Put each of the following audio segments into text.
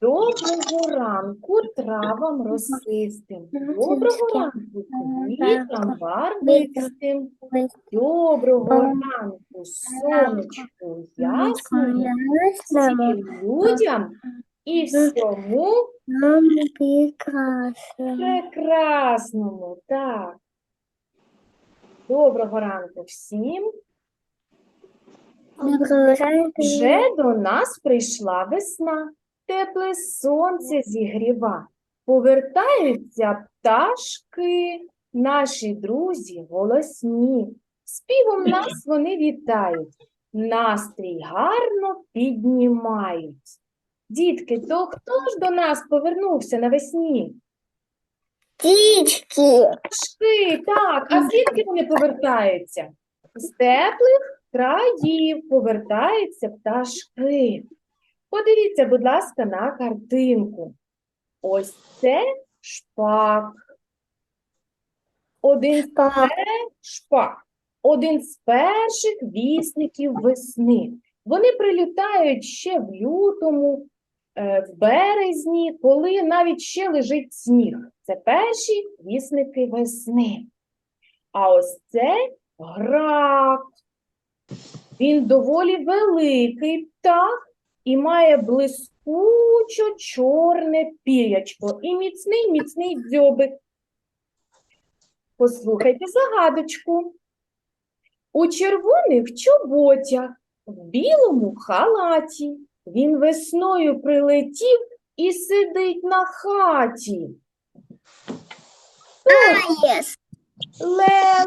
Доброго ранку травам росистим. Доброго ранку квітам барвистим. Доброго ранку сонечку ясному. Всім людям і всьому прекрасному. Так. Доброго ранку всім. Вже до нас прийшла весна, тепле сонце зігріва. Повертаються пташки, наші друзі голосні. Співом нас вони вітають, настрій гарно піднімають. Дітки, то хто ж до нас повернувся навесні? Птички. Пташки, так, а звідки вони повертаються? З теплих країв повертаються пташки. Подивіться, будь ласка, на картинку. Ось це шпак. Один Шпак. шпак. Один з перших вісників весни. Вони прилітають ще в лютому, е, в березні, коли навіть ще лежить сніг. Це перші вісники весни. А ось це грак. Він доволі великий птах і має блискучо чорне пірячко і міцний міцний дзьобик. Послухайте загадочку. У червоних чоботях, в білому халаті. Він весною прилетів і сидить на хаті.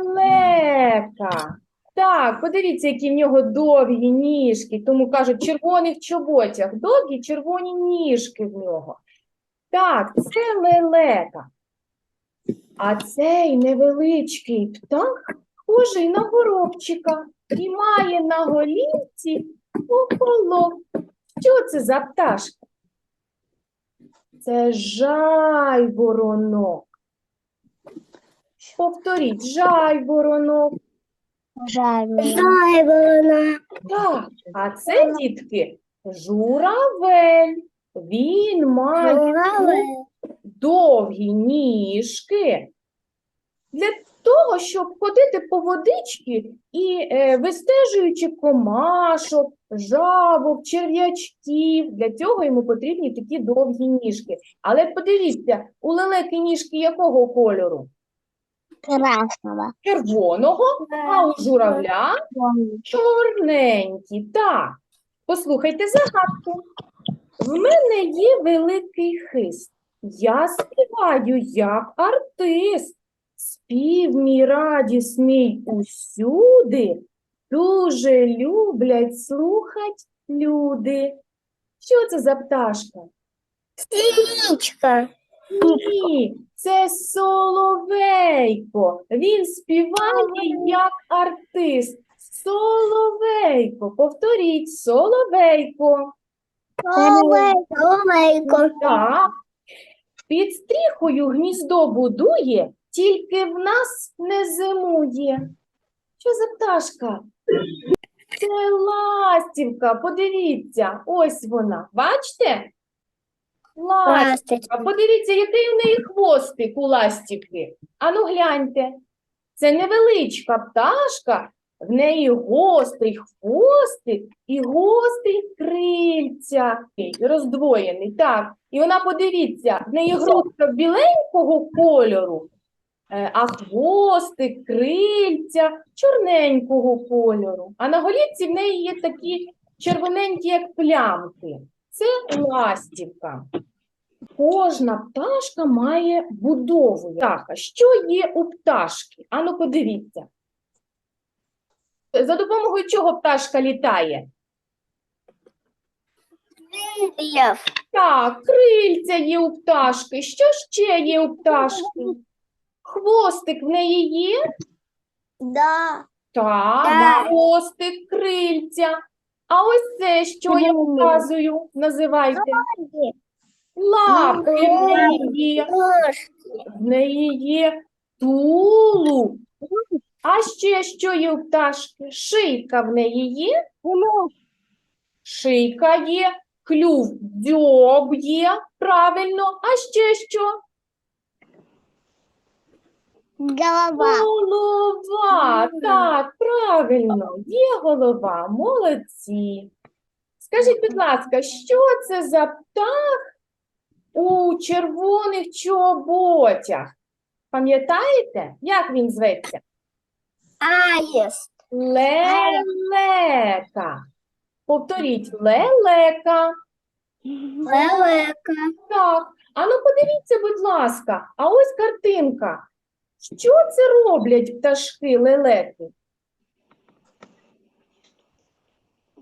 Лелека. Так, подивіться, які в нього довгі ніжки, тому кажуть, червоних чоботях. Довгі червоні ніжки в нього. Так, це лелека. А цей невеличкий птах схожий на горобчика і має на голівці ополок. Що це за пташка? Це жайворонок. Повторіть, жайворонок. Дай вона. Так, а це, дітки, журавель. Він має довгі ніжки для того, щоб ходити по водички і е, вистежуючи комашок, жабок, черв'ячків. Для цього йому потрібні такі довгі ніжки. Але подивіться, у лелеки ніжки якого кольору? Красного. Червоного, а у журавля Чорненькі, так. Послухайте загадку. В мене є великий хист. Я співаю як артист. Спів мій радісний усюди. Дуже люблять слухать люди. Що це за пташка? Птичка. Ні, це соловейко. Він співає як артист. Соловейко. Повторіть, соловейко. Соловейко. Так. Під стріхою гніздо будує, тільки в нас не зимує. Що за пташка? Це ластівка. Подивіться, ось вона. Бачите? Ластівка. А подивіться, який у неї хвостик у ластівки. Ану гляньте. Це невеличка пташка, в неї гострий хвостик і гострі крильця. Роздвоєний, так. І вона, подивіться, в неї грудка біленького кольору, е, а хвостик, крильця чорненького кольору. А на голівці в неї є такі червоненькі, як плямки. Це ластівка. Кожна пташка має будову. Так, а що є у пташки? Ану, подивіться. За допомогою чого пташка літає? Лев. Так, крильця є у пташки. Що ще є у пташки? Хвостик в неї є? Да. Так, Так. хвостик, крильця. А ось це, що я показую, називайте. Лапки в неї є. В неї є тулуб. А ще що є у пташки? Шийка в неї є? Шийка є, клюв дзьоб є, правильно. А ще що? Голова. Голова, так, правильно, є голова, молодці. Скажіть, будь ласка, що це за птах у червоних чоботях? Пам'ятаєте, як він зветься? Аист. Лелека. Повторіть, лелека. Лелека. Так. А ну подивіться, будь ласка, а ось картинка. Що це роблять пташки лелеки?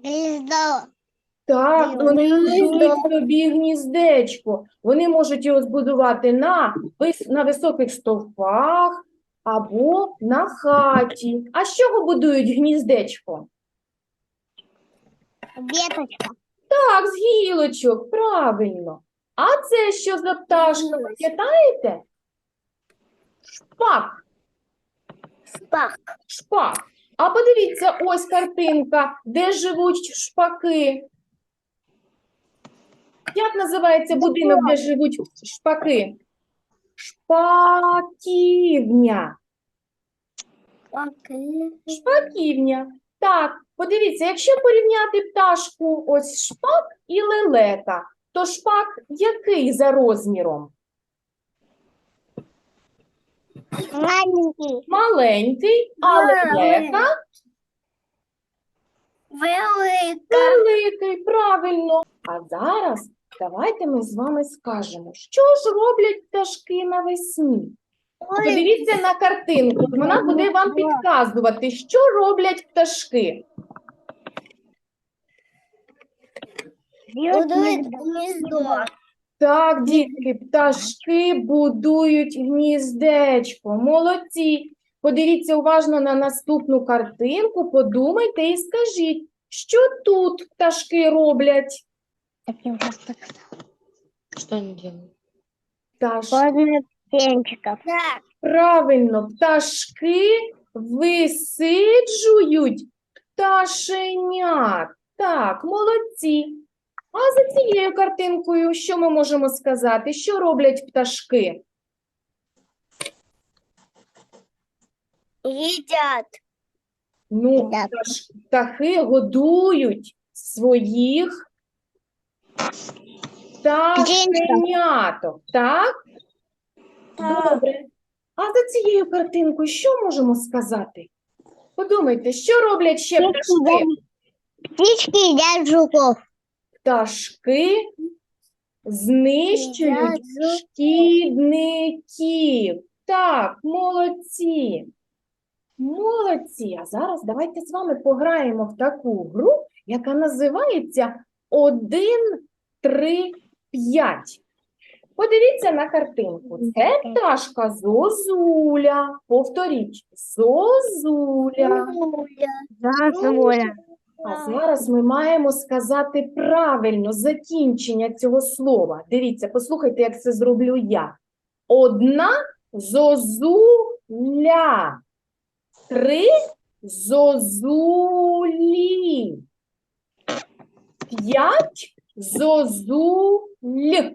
Гнездо. Так, вони будують собі гніздечко. Вони можуть його збудувати на, на високих стовпах або на хаті. А з чого будують гніздечко? Веточка. Так, з гілочок, правильно. А це що за пташка, пам'ятаєте? Шпак, Спак. шпак. А подивіться, ось картинка, де живуть шпаки. Як називається будинок, де живуть шпаки? Шпаківня. Окей. Шпаківня. Так, подивіться, якщо порівняти пташку ось шпак і лелека, то шпак який за розміром? Маленький. Маленький, а лелека Велика. великий, правильно. А зараз давайте ми з вами скажемо, що ж роблять пташки навесні. Подивіться на картинку, вона буде вам підказувати, що роблять пташки. Будует гнездо. Так, дітки, пташки будують гніздечко. Молодці. Подивіться уважно на наступну картинку, подумайте і скажіть, що тут пташки роблять? Что они делают? Пташ... Возле птенчиков. Так. Правильно, пташки висиджують пташенят. Так, молодці. А за цією картинкою що ми можемо сказати? Що роблять пташки? Едят. Ну, Так. пташ- птахи годують своїх пташеняток, так? Добре. А за цією картинкою що можемо сказати? Подумайте, що роблять ще пташки? Птички едят жуков. Пташки знищують Їдять шкідників. Так, молодці. Молодці. А зараз давайте з вами пограємо в таку гру, яка називається 1, 3, 5. Подивіться на картинку. Це пташка Зозуля. Повторіть. Зозуля. Зазуля. А зараз ми маємо сказати правильно закінчення цього слова. Дивіться, послухайте, як це зроблю я. Одна зозуля. Три зозулі. П'ять зозуль.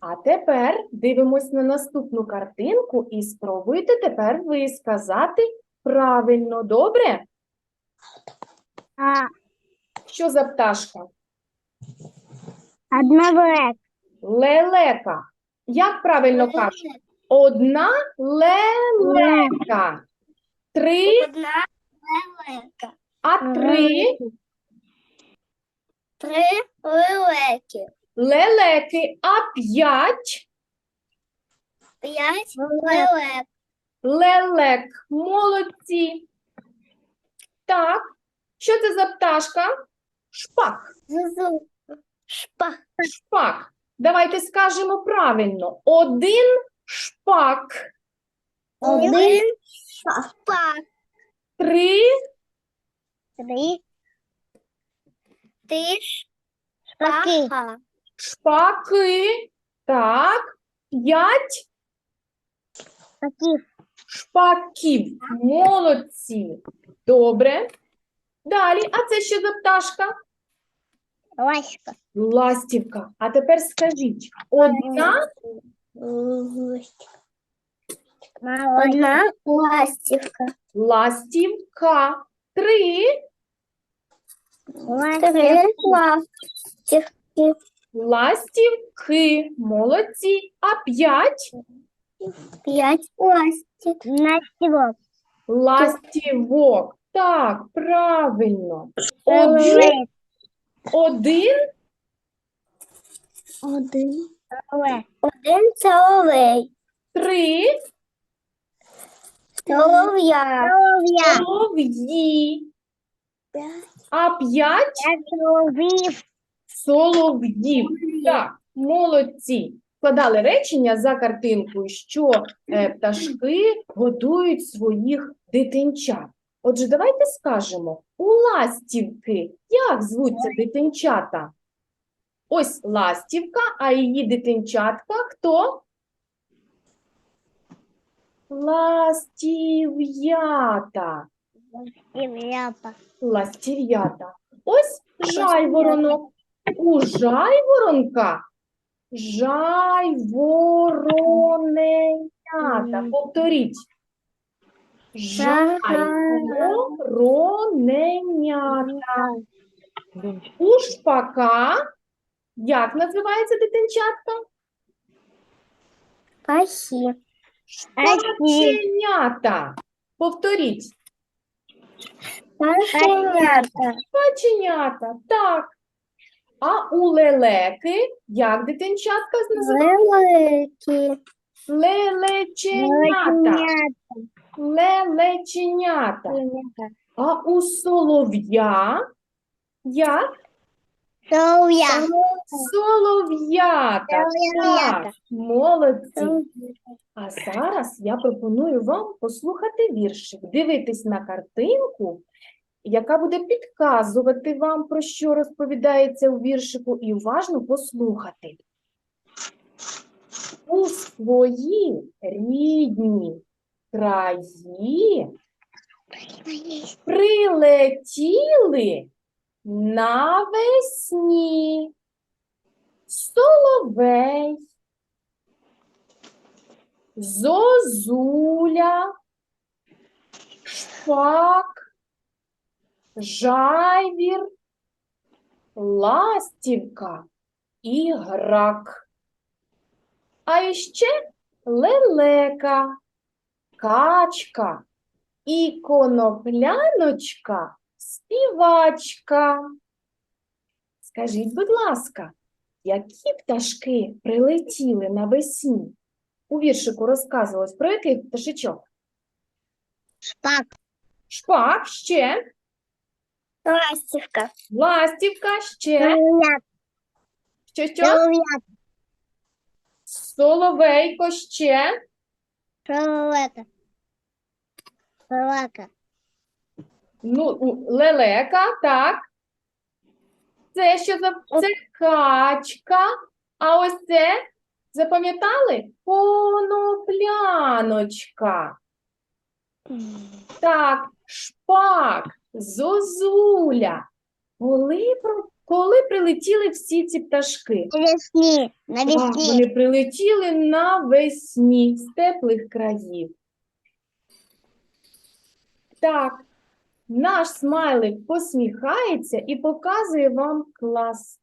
А тепер дивимось на наступну картинку і спробуйте тепер ви сказати правильно. Добре? А, Що за пташка? одного Лелека. Як правильно кажуть? Одна лелека. Три, Одна лелека. а три Три лелеки. лелеки, а п'ять П'ять лелек. лелек. Молодці. Так. Що це за пташка? Шпак. Зазу. Шпак. Шпак. Давайте скажемо правильно. Один шпак. Один шпак. Три Три. Три шпаки. шпаки. Так. П'ять Шпаки. шпаків. Молодці. Добре. Далі. А це що за пташка? Ласька. Ластівка. А тепер скажіть, одна Одна ластівка. ластівка, три Три ластівки. ластівки. Молодці. А п'ять П'ять ластів. Ластівок. ластівок. Так, правильно. Один, один Один. Один соловей. три Солов'я. Солов'я. солов'ї. А п'ять соловів. солов'їв. Так, молодці. Складали речення за картинкою, що е, пташки годують своїх дитинчат. Отже, давайте скажемо, у ластівки як звуться дитинчата? Ось ластівка, а її дитинчатка хто? Ластів'ята. Ластів'ята. Ластів'ята. Ось жайворонок. У жайворонка жайвороненята. Повторіть. Жайвороненята. У шпака як називається дитинчатка? Шпаченята. Повторіть. Пашенята. Шпаченята. Так. А у лелеки як дитинчатка називається? Лелеки. Лелеченята. Лелеченята. А у солов'я як? Солов'я. Солов'ята. Солов'ята. Так, молодці. А зараз я пропоную вам послухати віршик, дивитись на картинку, яка буде підказувати вам, про що розповідається у віршику, і уважно послухати. У свої рідні краї прилетіли навесні. Соловей, зозуля, шпак, жайвір, ластівка. І грак. А іще лелека, качка. І конопляночка співачка. Скажіть, будь ласка, які пташки прилетіли навесні? У віршику розказувалось про яких пташечок? Шпак. Шпак, ще, Ластівка. ластівка, ще, що, що? Соловейко, ще, Соловета. Соловека. Ну, лелека, так. Це що за це качка, а ось це запам'ятали? Конопляночка. Так, шпак, зозуля. Коли, коли прилетіли всі ці пташки? Навесні. Так, Навесні. вони прилетіли навесні з теплих країв. Так, наш смайлик посміхається і показує вам клас,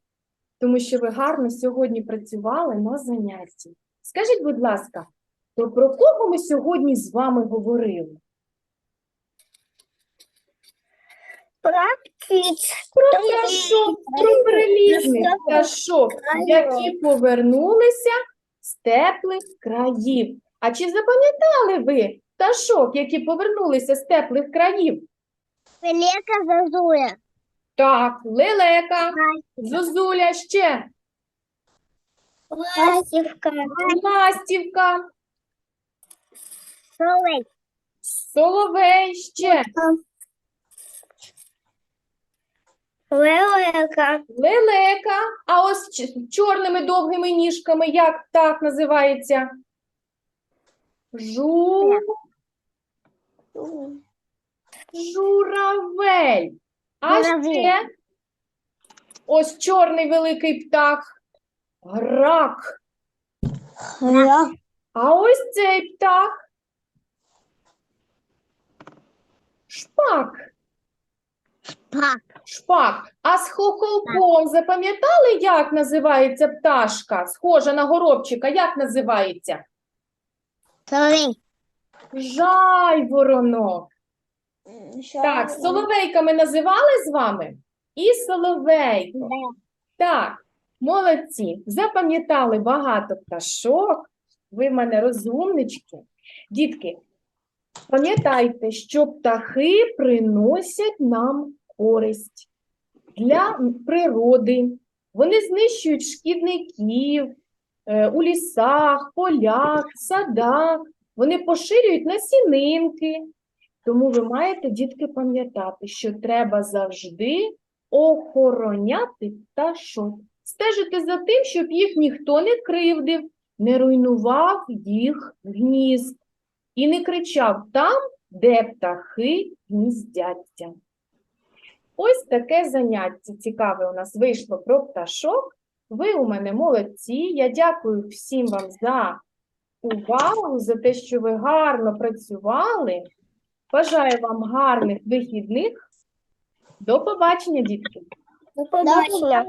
тому що ви гарно сьогодні працювали на занятті. Скажіть, будь ласка, то про кого ми сьогодні з вами говорили? Практич. Про пташок, про перелісних пташок, які повернулися з теплих країв. А чи запам'ятали ви пташок, які повернулися з теплих країв? Велика зазуя. Так, лелека, зозуля, ще Ластівка. ластівка, Соловей. соловей, ще Велика. лелека. А ось ч- з чорними довгими ніжками, як так називається? Жу... Журавель. А Журавель. ще Ось чорний великий птах. Грак. Гра. А ось цей птах. Шпак. Пак. Шпак. А з хохолком запам'ятали, як називається пташка? Схожа на горобчика, як називається? Соловей. Жайворонок. Так, соловейками називали з вами? І соловейко. Так, молодці. Запам'ятали багато пташок. Ви в мене розумнички. Дітки, пам'ятайте, що птахи приносять нам користь для природи. Вони знищують шкідників е, у лісах, полях, садах. Вони поширюють насінинки. Тому ви маєте, дітки, пам'ятати, що треба завжди охороняти пташок, стежити за тим, щоб їх ніхто не кривдив, не руйнував їх гнізд і не кричав там, де птахи гніздяться. Ось таке заняття цікаве у нас вийшло про пташок. Ви у мене молодці. Я дякую всім вам за увагу, за те, що ви гарно працювали. Бажаю вам гарних вихідних. До побачення, дітки! До побачення.